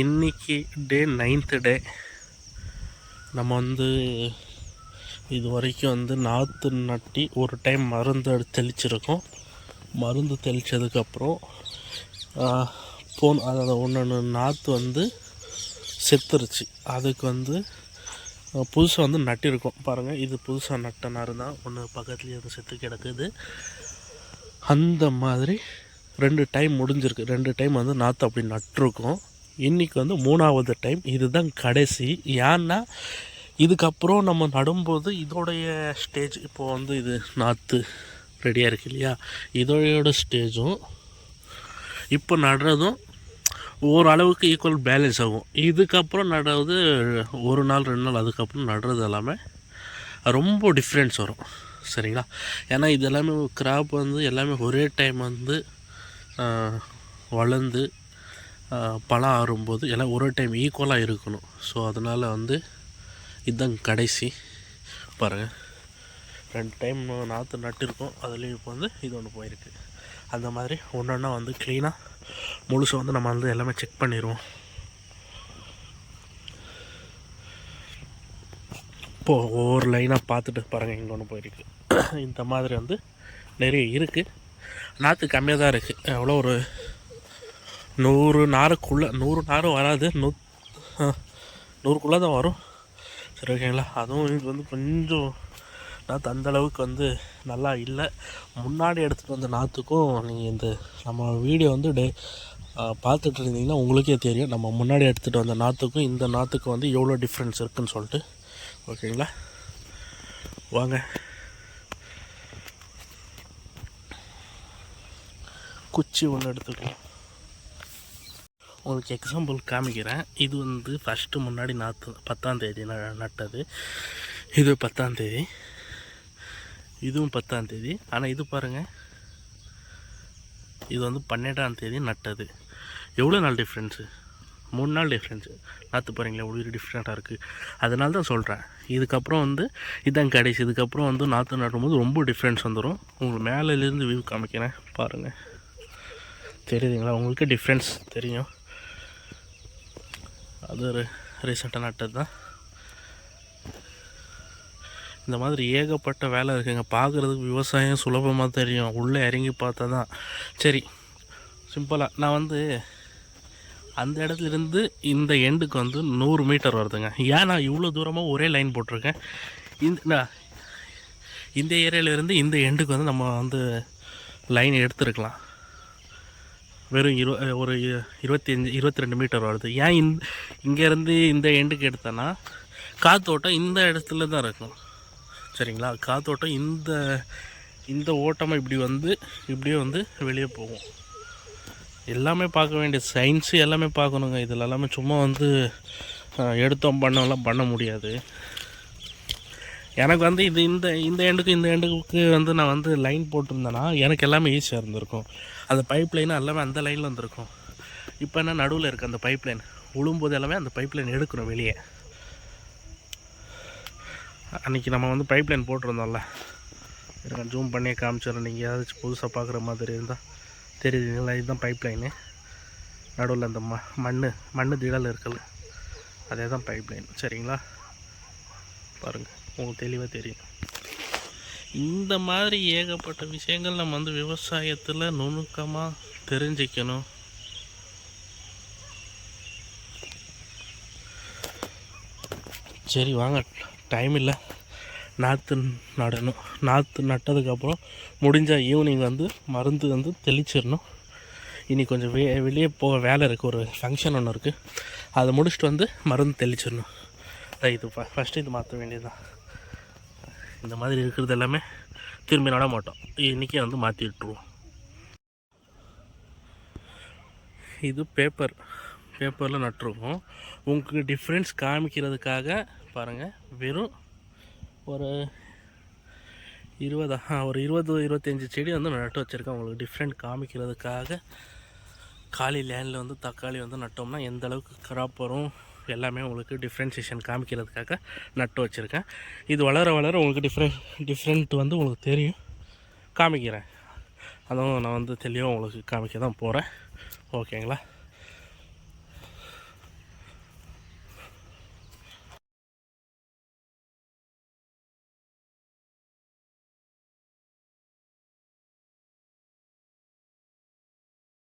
இன்னைக்கு டே நைன்த்து டே நம்ம வந்து இது வரைக்கும் வந்து நாற்று நட்டி ஒரு டைம் மருந்து தெளிச்சிருக்கோம். மருந்து தெளித்ததுக்கப்புறம் போன் அதாவது ஒன்று நாற்று வந்து செத்துருச்சு. அதுக்கு வந்து புதுசாக வந்து நட்டிருக்கோம். பாருங்கள் இது புதுசாக நட்ட நார் தான். ஒன்று பக்கத்துலேயே வந்து செத்து கிடக்குது. அந்த மாதிரி ரெண்டு டைம் முடிஞ்சிருக்கு. ரெண்டு டைம் வந்து நாற்று அப்படி நட்டிருக்கோம். இன்றைக்கி வந்து மூணாவது டைம் இதுதான் கடைசி. ஏன்னா இதுக்கப்புறம் நம்ம நடும்போது இதோடைய ஸ்டேஜ் இப்போ வந்து இது நாற்று ரெடியாக இருக்கு இல்லையா? இதோட ஸ்டேஜும் இப்போ நடுறதும் ஓரளவுக்கு ஈக்குவல் பேலன்ஸ் ஆகும். இதுக்கப்புறம் நடுறது ஒரு நாள் ரெண்டு நாள் அதுக்கப்புறம் நடுறது எல்லாமே ரொம்ப டிஃப்ரென்ஸ் வரும். சரிங்களா? ஏன்னா இது எல்லாமே கிராப் வந்து எல்லாமே ஒரே டைம் வந்து வளர்ந்து பழம் ஆறும்போது எல்லாம் ஒரு டைம் ஈக்குவலாக இருக்கணும். ஸோ அதனால் வந்து இதுதான் கடைசி. பாருங்கள் ரெண்டு டைம் நாற்று நட்டிருக்கோம். அதுலேயும் இப்போ வந்து இது ஒன்று போயிருக்கு. அந்த மாதிரி ஒன்று ஒன்றா வந்து க்ளீனாக முழுசாக வந்து நம்ம வந்து எல்லாமே செக் பண்ணிடுவோம் இப்போது ஒவ்வொரு லைனாக பார்த்துட்டு பாருங்கள் இங்கே ஒன்று போயிருக்கு. இந்த மாதிரி வந்து நிறைய இருக்குது நாற்று கம்மியாக தான் இருக்குது எவ்வளோ ஒரு நூறு நாருக்குள்ளே நூறு நாளும் வராது. நூ நூறுக்குள்ளே தான் வரும். சரி ஓகேங்களா. அதுவும் இது வந்து கொஞ்சம் நாற்று அந்தளவுக்கு வந்து நல்லா இல்லை. முன்னாடி எடுத்துகிட்டு வந்த நாற்றுக்கும் நீங்கள் இந்த நம்ம வீடியோ வந்து டே பார்த்துட்டு இருந்தீங்கன்னா உங்களுக்கே தெரியும். நம்ம முன்னாடி எடுத்துகிட்டு வந்த நாற்றுக்கும் இந்த நாற்றுக்கும் வந்து எவ்வளோ டிஃப்ரென்ஸ் இருக்குன்னு சொல்லிட்டு. ஓகேங்களா? வாங்க. குச்சி ஒன்று எடுத்துக்கலாம். உங்களுக்கு எக்ஸாம்பிள் காமிக்கிறேன். இது வந்து ஃபஸ்ட்டு முன்னாடி நாற்று பத்தாந்தேதி ந- நட்டது. இது பத்தாந்தேதி இதுவும் பத்தாந்தேதி ஆனால் இது பாருங்கள் இது வந்து பன்னெண்டாம் தேதி நட்டது. எவ்வளோ நாள் டிஃப்ரென்ஸு மூணு நாள் டிஃப்ரென்ஸு நாற்று பாருங்களேன் எவ்வளோ டிஃப்ரெண்ட்டாக இருக்குது அதனால தான் சொல்கிறேன் இதுக்கப்புறம் வந்து இதான் கடைசி. இதுக்கப்புறம் வந்து நாற்று நடும்போது ரொம்ப டிஃப்ரென்ஸ் வந்துடும் உங்களுக்கு மேலேருந்து வியூ காமிக்கிறேன். பாருங்கள் தெரியுதுங்களா? உங்களுக்கு டிஃப்ரென்ஸ் தெரியும். அது ஒரு ரீசெண்டாக நட்டது தான். இந்த மாதிரி ஏகப்பட்ட வேலை இருக்குங்க. பார்க்குறதுக்கு விவசாயம் சுலபமாக தெரியும். உள்ளே இறங்கி பார்த்தா தான். சரி சிம்பிளாக நான் வந்து அந்த இடத்துல இருந்து இந்த எண்டுக்கு வந்து நூறு மீட்டர் வருதுங்க. ஏன் நான் இவ்வளோ தூரமாக ஒரே லைன் போட்டிருக்கேன்? இந்த நான் இந்த ஏரியாவிலேருந்து இந்த எண்டுக்கு வந்து நம்ம வந்து லைன் எடுத்துருக்கலாம். வெறும் இரு ஒரு இருபத்தி அஞ்சு இருபத்தி ரெண்டு மீட்டர் வருது ஏன் இந் இங்கேருந்து இந்த எண்டுக்கு எடுத்தேன்னா காத்தோட்டம் இந்த இடத்துல தான் இருக்கும். சரிங்களா? காத்தோட்டம் இந்த இந்த ஓட்டமாக இப்படி வந்து இப்படியே வந்து வெளியே போகும். எல்லாமே பார்க்க வேண்டிய சயின்ஸு எல்லாமே பார்க்கணுங்க. இதில் எல்லாமே சும்மா வந்து எடுத்தோம் பண்ணோம்லாம் பண்ண முடியாது. எனக்கு வந்து இது இந்த இந்த எண்டுக்கு இந்த எண்டுக்கு வந்து நான் வந்து லைன் போட்டிருந்தேன்னா எனக்கு எல்லாமே ஈஸியாக இருந்திருக்கும். அந்த பைப் லைனும் எல்லாமே அந்த லைனில் வந்திருக்கும். இப்போ என்ன நடுவில் இருக்குது அந்த பைப் லைன் விழும்போது எல்லாமே அந்த பைப் லைன் எடுக்கணும் வெளியே. அன்றைக்கி நம்ம வந்து பைப் லைன் போட்டிருந்தோம்ல. இருக்க ஜூம் பண்ணி காமிச்சிடணும் நீங்கள் ஏதாச்சும் புதுசாக பார்க்குற மாதிரி இருந்தால் தெரியுதுங்களா? இதுதான் பைப் லைனு நடுவில் அந்த ம மண் மண் திடல் இருக்குல்ல. அதே தான் பைப் லைன் சரிங்களா? பாருங்கள் உங்களுக்கு தெளிவாக தெரியும். இந்த மாதிரி ஏகப்பட்ட விஷயங்கள் நம்ம வந்து விவசாயத்தில் நுணுக்கமாக தெரிஞ்சிக்கணும். சரி வாங்க. டைம் இல்லை. நாற்று நடணும். நாற்று நட்டதுக்கப்புறம் முடிஞ்சால் ஈவினிங் வந்து மருந்து வந்து தெளிச்சிடணும். இனி கொஞ்சம் வெ வெளியே போக வேலை இருக்குது ஒரு ஃபங்க்ஷன் ஒன்று இருக்குது அதை முடிச்சுட்டு வந்து மருந்து தெளிச்சிடணும். அதான் இது ஃபஸ்ட்டு இது மாற்ற வேண்டியதுதான். இந்த மாதிரி இருக்கிறது எல்லாமே திரும்பி நட மாட்டோம். இன்றைக்கே வந்து மாற்றி விட்டுருவோம். இது பேப்பர் பேப்பரில் நட்டுருக்கோம் உங்களுக்கு டிஃப்ரென்ஸ் காமிக்கிறதுக்காக பாருங்கள் வெறும் ஒரு இருபது ஒரு இருபது இருபத்தஞ்சி செடி வந்து நட்டு வச்சுருக்கேன். உங்களுக்கு டிஃப்ரெண்ட் காமிக்கிறதுக்காக. காலி லேண்டில் வந்து தக்காளி வந்து நட்டோம்னா எந்த அளவுக்கு கிராப் வரும் எல்லாமே உங்களுக்கு டிஃப்ரென்சியேஷன் காமிக்கிறதுக்காக நட்டு வச்சுருக்கேன். இது வளர வளர உங்களுக்கு டிஃப்ரெண்ட் டிஃப்ரெண்ட் வந்து உங்களுக்கு தெரியும். காமிக்கிறேன். அதுவும் நான் வந்து தெளிவாக உங்களுக்கு காமிக்க தான் போகிறேன் ஓகேங்களா